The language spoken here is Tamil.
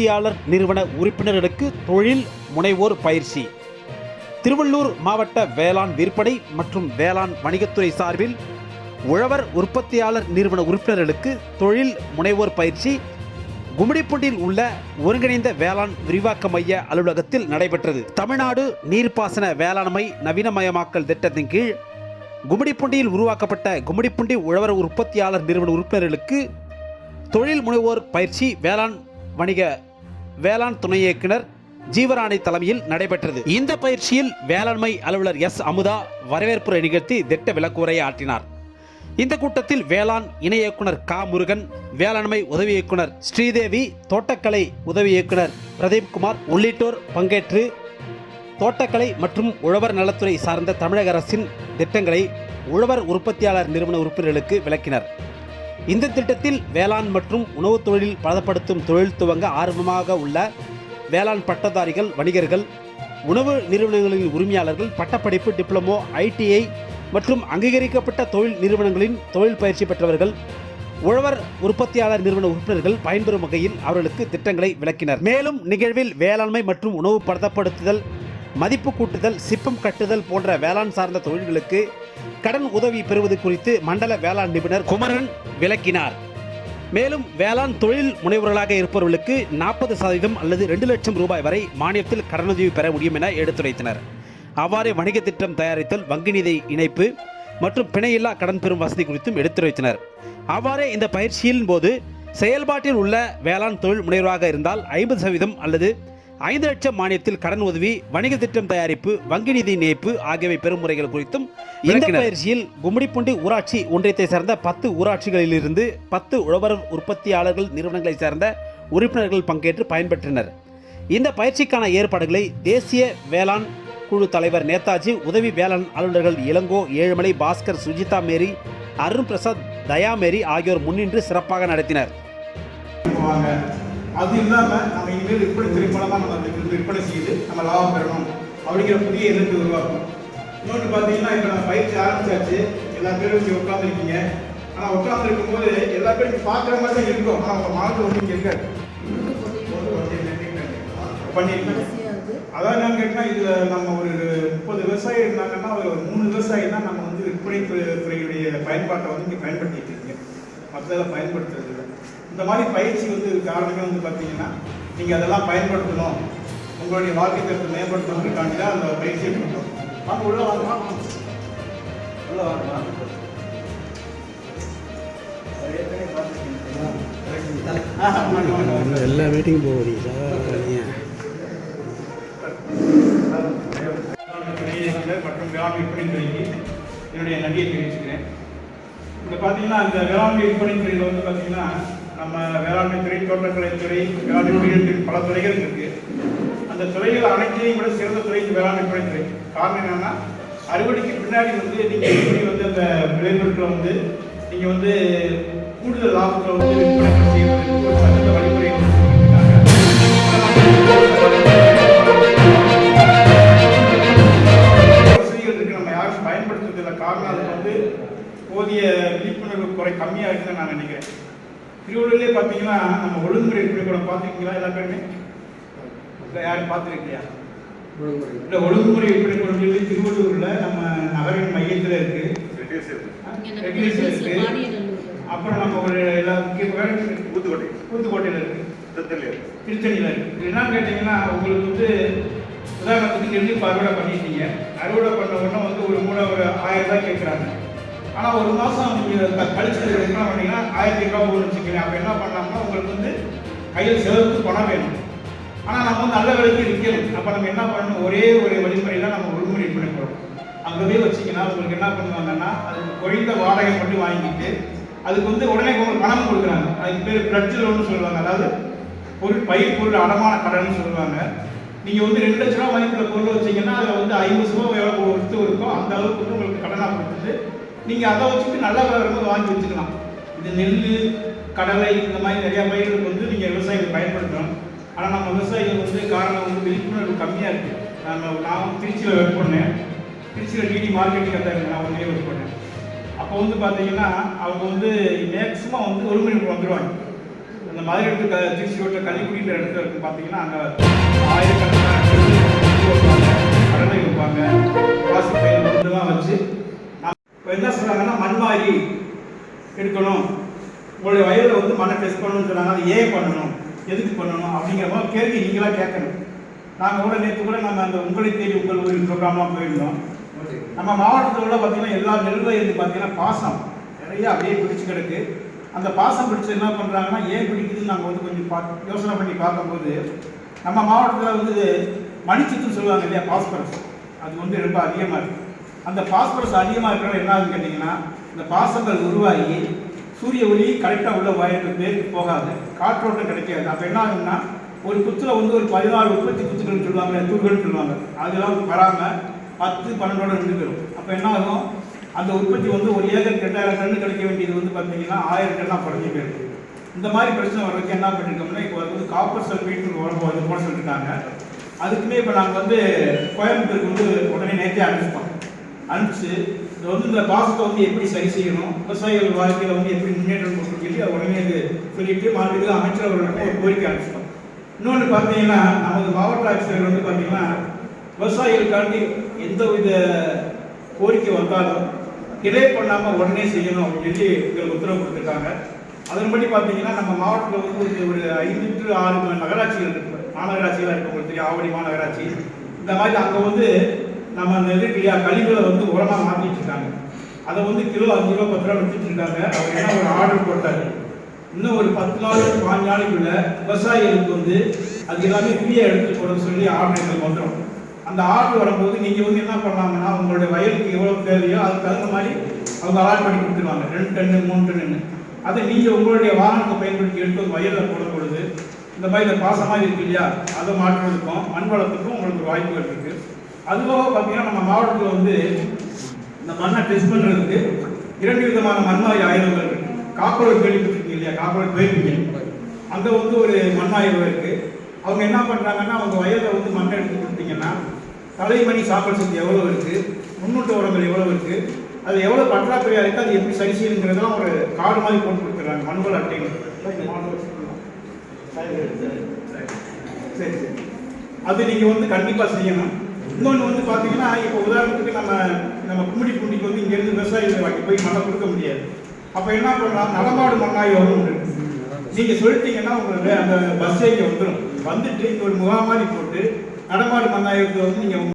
உற்பத்தியாளர் நிறுவன உறுப்பினர்களுக்கு தொழில் முனைவோர் பயிற்சி. திருவள்ளூர் மாவட்ட வேளாண் விற்பனை மற்றும் வேளாண் வணிகத்துறை சார்பில் உழவர் உற்பத்தியாளர் நிறுவன உறுப்பினர்களுக்கு தொழில் முனைவோர் பயிற்சி கும்மிடிப்பூண்டில் உள்ள ஒருங்கிணைந்த வேளாண் விரிவாக்க மைய அலுவலகத்தில் நடைபெற்றது. தமிழ்நாடு நீர்ப்பாசன வேளாண்மை நவீனமயமாக்கல் திட்டத்தின் கீழ் கும்மிடிப்பூண்டியில் உருவாக்கப்பட்ட கும்மிடிப்பூண்டி உழவர் உற்பத்தியாளர் நிறுவன உறுப்பினர்களுக்கு தொழில் முனைவோர் பயிற்சி வேளாண் வணிக வேளாண் துணை இயக்குனர் ஜீவராணி தலைமையில் நடைபெற்றது. இந்த பயிற்சியில் வேளாண்மை அலுவலர் எஸ். அமுதா வரவேற்புரை நிகழ்த்தி திட்ட விளக்குரையை ஆற்றினார். இந்த கூட்டத்தில் வேளாண் இணை இயக்குனர் கா. முருகன் வேளாண்மை உதவி இயக்குனர் ஸ்ரீதேவி தோட்டக்கலை உதவி இயக்குனர் பிரதீப் குமார் உள்ளிட்டோர் பங்கேற்று தோட்டக்கலை மற்றும் உழவர் நலத்துறை சார்ந்த தமிழக அரசின் திட்டங்களை உழவர் உற்பத்தியாளர் நிறுவன உறுப்பினர்களுக்கு விளக்கினர். இந்த திட்டத்தில் வேளாண் மற்றும் உணவுத் தொழிலில் பலப்படுத்தும் தொழில் துவங்க ஆர்வமாக உள்ள வேளாண் பட்டதாரிகள் வணிகர்கள் உணவு நிறுவனங்களின் உரிமையாளர்கள் பட்டப்படிப்பு டிப்ளமோ ஐடிஐ மற்றும் அங்கீகரிக்கப்பட்ட தொழில் நிறுவனங்களின் தொழில் பயிற்சி பெற்றவர்கள் உழவர் உற்பத்தியாளர் நிறுவன உறுப்பினர்கள் பயன்பெறும் வகையில் அவர்களுக்கு திட்டங்களை விளக்கினர். மேலும் நிகழ்வில் வேளாண்மை மற்றும் உணவு பதப்படுத்துதல் மதிப்பு கூட்டுதல் சிப்பம் கட்டுதல் போன்ற வேளாண் சார்ந்த தொழில்களுக்கு கடன் உதவி பெறுவது குறித்து மண்டல வேளாண் நிபுணர் குமரன் விளக்கினார். மேலும் வேளாண் தொழில் முனைவர்களாக இருப்பவர்களுக்கு நாற்பது சதவீதம் அல்லது ரெண்டு லட்சம் ரூபாய் வரை மானியத்தில் கடனுதவி பெற முடியும் என எடுத்துரைத்தனர். அவ்வாறே வணிக திட்டம் தயாரித்தல் வங்கி நிதி இணைப்பு மற்றும் பிணையில்லா கடன் பெறும் வசதி குறித்தும் எடுத்துரைத்தனர். அவ்வாறே இந்த பயிற்சியின் போது செயல்பாட்டில் உள்ள வேளாண் தொழில் முனைவராக இருந்தால் ஐம்பது சதவீதம் அல்லது ஐந்து லட்சம் மானியத்தில் கடன் உதவி வணிக திட்டம் தயாரிப்பு வங்கி நிதி இணைப்பு ஆகியவை பெறும் முறைகள் குறித்தும் இந்த பயிற்சியில் கும்மிடிப்பூண்டி ஊராட்சி ஒன்றியத்தை சேர்ந்த பத்து ஊராட்சிகளிலிருந்து பத்து உழவர் உற்பத்தியாளர்கள் நிறுவனங்களைச் சேர்ந்த உறுப்பினர்கள் பங்கேற்று பயன்பெற்றனர். இந்த பயிற்சிக்கான ஏற்பாடுகளை தேசிய வேளாண் குழு தலைவர் நேதாஜி உதவி வேளாண் அலுவலர்கள் இளங்கோ ஏழுமலை பாஸ்கர் சுஜிதா மேரி அருண் பிரசாத் தயா மேரி ஆகியோர் முன்னின்று சிறப்பாக நடத்தினர். அது இல்லாமல் நம்ம இனிமேல் விற்பனை திரைப்படமாக நம்ம விற்பனை செய்து நம்ம லாபம் பெறணும் அப்படிங்கிற புதிய எண்ணத்தை உருவாக்கும் இன்னொன்று பார்த்தீங்கன்னா இப்போ நம்ம பயிற்சி ஆரம்பிச்சாச்சு. எல்லா பேரும் இங்கே உட்காந்துருக்கீங்க ஆனால் உட்காந்துருக்கும் போது எல்லா பேரும் பார்க்குற மாதிரி தான் இருக்கும். ஆனால் உங்கள் மனதில் ஒன்றும் கேட்காது பண்ணியிருக்கேன் அதான் என்னன்னு கேட்டால் இதில் நம்ம ஒரு முப்பது விவசாயி இருந்தாங்கன்னா ஒரு மூணு விவசாயி தான் நம்ம வந்து விற்பனை துறை- துறையுடைய பயன்பாட்டை வந்து இங்கே பயன்படுத்திட்டு இருக்கீங்க. மற்றதெல்லாம் பயன்படுத்துறது இல்லை. இந்த மாதிரி பயிற்சி வந்து காரணமே வந்து பார்த்தீங்கன்னா நீங்கள் அதெல்லாம் பயன்படுத்தணும் உங்களுடைய வாழ்க்கை தரத்தை மேம்படுத்தணுன்றதுக்காண்டி தான் அந்த பயிற்சியை கொடுத்தோம் வாங்க உள்ள வாங்க வாங்க வாங்க. உள்ள வாங்க வாங்க அது ஏற்கனவே பார்த்துருக்கீங்க. ஆ, வாங்க, வாங்க, வாங்க. எல்லா மீட்டிங்கும் இயக்குனர் மற்றும் வேளாண் விற்பனை துறைக்கு என்னுடைய நன்றியை தெரிவிச்சுக்கிறேன் இப்போ பார்த்தீங்கன்னா இந்த வேளாண்மை விற்பனை துறையில் வந்து பார்த்தீங்கன்னா நம்ம வேளாண்மை துறை தோட்டக்கலை துறை வேளாண்மை பல துறைகள் இருக்கு. அந்த துறைகள் அனைத்தையும் விட சிறந்த துறை வேளாண்மை துறை. துறை காரணம் என்னன்னா அறுவடைக்கு பின்னாடி வந்து நீங்கள் எப்படி வந்து அந்த விளைபொருட்களை வந்து நீங்கள் வந்து கூடுதல் லாபத்தில் வந்து விற்பனை செய்வதற்கு ஒரு வழிமுறை வசதிகள் நம்ம யாரும் பயன்படுத்துறதில்லை. காரணம் அது வந்து போதிய விழிப்புணர்வு குறை கம்மியாக இருக்குன்னு நான் நினைக்கிறேன். திருவள்ளூர்லேயே பார்த்தீங்கன்னா நம்ம ஒழுங்குமுறை பள்ளிக்கூடம் பார்த்துருக்கீங்களா? எல்லா பேருமே? இல்லை யாரும் பார்த்துருக்கியா இல்லை ஒழுங்குமுறை பள்ளிக்கூடம் சொல்லி திருவள்ளூரில் நம்ம நகரின் மையத்தில் இருக்கு. அப்புறம் நம்ம ஒரு எல்லா முக்கிய ஊத்துக்கோட்டை. கூத்துக்கோட்டையில் இருக்கு. திருத்தணியில் இருக்கு. என்னன்னு கேட்டிங்கன்னா உங்களுக்கு வந்து உதாரணத்துக்கு நெல்லி இப்போ அறுவடை பண்ணிட்டீங்க. அறுவடை பண்ண உடனே வந்து ஒரு மூணை ஒரு ஆயிரம் ரூபாய் கேட்குறாங்க. ஆனால் ஒரு மாதம் நீங்கள் கழிச்சு என்ன பண்ணீங்கன்னா ஆயிரத்தி ரூபாய் போகணும்னு வச்சுக்கிறேன் அப்போ என்ன பண்ணலாம்னா உங்களுக்கு வந்து கையில் செலவுக்கு பணம் வேணும். ஆனால் நம்ம வந்து நல்ல விலைக்கு விற்கணும். அப்போ நம்ம என்ன பண்ணணும்? ஒரே ஒரு வழிமுறையில் நம்ம ஒழுங்குமுறை பண்ணி போகிறோம் அங்கே வச்சிங்கன்னா உங்களுக்கு என்ன பண்ணுவாங்கன்னா அதுக்கு குறைந்த வாடகை மட்டும் வாங்கிட்டு அதுக்கு வந்து உடனே உங்களுக்கு பணம் கொடுக்குறாங்க. அதுக்கு பேர் பிளட்ஜ் லோன்னு சொல்லுவாங்க. அதாவது பொருள் பயிர் பொருள் அடமான கடன் சொல்லுவாங்க. நீங்கள் வந்து ரெண்டு லட்ச ரூபா மதிப்புள்ள பொருள் வச்சீங்கன்னா அதில் வந்து ஐம்பது ரூபா எவ்வளோ ஒருத்து இருக்கோ அந்த அளவுக்கு வந்து உங்களுக்கு கடனாக கொடுத்துட்டு நீங்கள் அதை வச்சுட்டு நல்ல வரும்போது வாங்கி வச்சுக்கலாம். இது நெல் கடலை இந்த மாதிரி நிறையா பயிர்களுக்கு வந்து நீங்கள் விவசாயிகள் பயன்படுத்தணும் ஆனால் நம்ம விவசாயிகள் வந்து காரணம் வந்து விழிப்புணர்வு கம்மியாக இருக்குது நம்ம நான் திருச்சியில் ஒர்க் பண்ணேன். திருச்சியில் டிடி மார்க்கெட்டிங் தான் நான் ஒன்றே ஒர்க் பண்ணேன். அப்போ வந்து பார்த்தீங்கன்னா அவங்க வந்து மேக்ஸிமம் வந்து ஒரு மணிக்கு வந்துடுவாங்க அந்த மாதிரி எடுத்து க திருச்சி ஓட்ட கள்ளிக்குடின்ற இடத்துல இருக்கு பார்த்தீங்கன்னா அங்கே ஆயிரக்கணக்கான கடலை வைப்பாங்க வாசி பயிர் இதெல்லாம் வச்சு இப்போ என்ன சொல்கிறாங்கன்னா மண்வாயி எடுக்கணும். உங்களுடைய வயலில் வந்து மண்ணை டெஸ்ட் பண்ணணும்னு சொன்னாங்க அது ஏன் பண்ணணும். எதுக்கு பண்ணணும்? அப்படிங்கிற மாதிரி கேள்வி நீங்களாக கேட்கணும். நாங்கள் கூட நேற்று கூட நாங்கள் அந்த உங்களை தேடி உங்கள் ஊரில் ப்ரோக்ராம்லாம் போயிருந்தோம். நம்ம மாவட்டத்தில் உள்ள பார்த்திங்கன்னா எல்லா நெல் பார்த்திங்கன்னா பார்த்தீங்கன்னா பாசம் நிறைய அப்படியே பிடிச்சு கிடக்கு. அந்த பாசம் பிடிச்சி என்ன பண்ணுறாங்கன்னா ஏன் பிடிக்குதுன்னு நாங்கள் வந்து கொஞ்சம் பார்த்து யோசனை பண்ணி பார்க்கும்போது நம்ம மாவட்டத்தில் வந்து மணிச்சத்துன்னு சொல்லுவாங்க இல்லையா பாஸ்பரஸ்? அது வந்து ரொம்ப அதிகமாக இருக்குது அந்த பாஸ்பரஸ் அதிகமாக இருக்கிற என்ன ஆகுதுன்னு கேட்டிங்கன்னா இந்த பாசங்கள் உருவாகி சூரிய ஒளி கரெக்டாக உள்ள வயலுக்கு பேருக்கு போகாது காற்றோட்டம் கிடைக்காது. அப்போ என்ன ஆகுதுன்னா ஒரு குத்துல வந்து ஒரு பதினாறு உற்பத்தி குத்துக்கள்னு சொல்லுவாங்க தூள்கள்னு சொல்லுவாங்க. அதெல்லாம் வராமல் பத்து பன்னெண்டோட நின்றுக்கிறோம் அப்போ என்ன ஆகும்? அந்த உற்பத்தி வந்து ஒரு ஏக்கர் ரெண்டாயிரம் டன் கிடைக்க வேண்டியது வந்து பார்த்தீங்கன்னா ஆயிரம் டன்னாக குறைஞ்சி போயிருக்கு இந்த மாதிரி பிரச்சனை வர்றதுக்கு என்ன பண்ணிருக்கோம்னா இப்போ வந்து காப்பர் சல்ஃபேட் உடம்பு வந்து போட சொல்லியிருக்காங்க அதுக்குமே இப்போ நாங்கள் வந்து கோயம்புத்தூருக்கு வந்து உடனே நேற்றே அனுப்பிச்சிட்டோம். அனுப்பிச்சு இது வந்து இந்த பாசத்தை வந்து எப்படி சரி செய்யணும் விவசாயிகள் வாழ்க்கையில் வந்து எப்படி முன்னேற்றம் கொடுக்கணும் சொல்லி உடனே இது சொல்லிட்டு மாநில அமைச்சர் அவர்களுக்கு ஒரு கோரிக்கை அனுப்பிச்சிட்டோம். இன்னொன்று பார்த்தீங்கன்னா நமது மாவட்ட ஆட்சியர் வந்து பார்த்தீங்கன்னா விவசாயிகளுக்காண்டி எந்த வித கோரிக்கை வந்தாலும் டிலே பண்ணாமல் உடனே செய்யணும் அப்படின்னு சொல்லி எங்களுக்கு உத்தரவு கொடுத்துருக்காங்க. அதன்படி பார்த்தீங்கன்னா நம்ம மாவட்டத்தில் வந்து ஒரு- ஐந்து டு ஆறு நகராட்சிகள் இருக்கு. மாநகராட்சிகளாக இருக்கு உங்களுக்கு தெரியும். ஆவடி மாநகராட்சி. இந்த மாதிரி அங்கே வந்து நம்ம அந்த இது இல்லையா கழிவுகளை வந்து உரமாக மாற்றிட்டு இருக்காங்க. அதை வந்து கிலோ அஞ்சு ரூபா பத்து ரூபா வச்சுட்டு இருக்காங்க. அவர் என்ன ஒரு ஆர்டர் போட்டார்? இன்னும் ஒரு பத்து நாள் பாஞ்சு நாளைக்குள்ள விவசாயிகளுக்கு வந்து அது எல்லாமே ஃப்ரீயாக எடுத்து போட சொல்லி ஆர்டர் எங்களுக்கு வந்துடும் அந்த ஆர்டர் வரும்போது நீங்கள் வந்து என்ன பண்ணாங்கன்னா உங்களுடைய வயலுக்கு எவ்வளோ தேவையோ அதுக்கு தகுந்த மாதிரி அவங்க அலாட் பண்ணி கொடுத்துருவாங்க. ரெண்டு டன்னு மூணு டன்னு அதை நீங்கள் உங்களுடைய வாகனத்தை பயன்படுத்தி எடுத்து வயலில் போடும் பொழுது இந்த மாதிரி இந்த பாசமாக இருக்கு இல்லையா அதை மாற்றுவதற்கும் மண் வளத்துக்கும் உங்களுக்கு ஒரு வாய்ப்புகள் இருக்குது அதுபோக பார்த்தீங்கன்னா நம்ம மாவட்டத்தில் வந்து இந்த மண்ணை டெஸ்ட் பண்ணுறதுக்கு இரண்டு விதமான மண்ணாய் ஆயுதங்கள் இருக்கு. காக்கோடு கேள்விப்பட்டிருக்கீங்க இல்லையா? காக்கோடு போயிருக்கீங்க அங்கே வந்து ஒரு மண்ணாய்வு இருக்குது அவங்க என்ன பண்ணுறாங்கன்னா அவங்க வயலில் வந்து மண்ணை எடுத்து கொடுத்தீங்கன்னா தலைமணி சாப்பாடு சக்தி எவ்வளோ இருக்குது முன்னூட்ட உரங்கள் எவ்வளோ இருக்குது அது எவ்வளோ பற்றாக்குறையாக இருக்குது அது எப்படி சரி செய்யுங்கிறதெல்லாம் ஒரு கார்டு மாதிரி போட்டு கொடுத்துட்றாங்க மண்வள அட்டைகள் சரி சரி அது நீங்கள் வந்து கண்டிப்பாக செய்யணும். இன்னொன்று வந்து பார்த்தீங்கன்னா இப்போ உதாரணத்துக்கு நம்ம நம்ம கும்மிடி பூண்டிக்கு வந்து இங்கேருந்து விவசாயிகளை வாங்கி போய் மண்ணை கொடுக்க முடியாது. அப்போ என்ன பண்ணலாம்? நடமாடு மண்ணாய் வரும் நீங்கள் சொல்லிட்டீங்கன்னா உங்களுக்கு அந்த பஸ் இங்கே வந்துடும் வந்துட்டு இங்கே ஒரு முகாம் மாதிரி போட்டு நடமாடு மண்ணாயத்தை வந்து நீங்கள்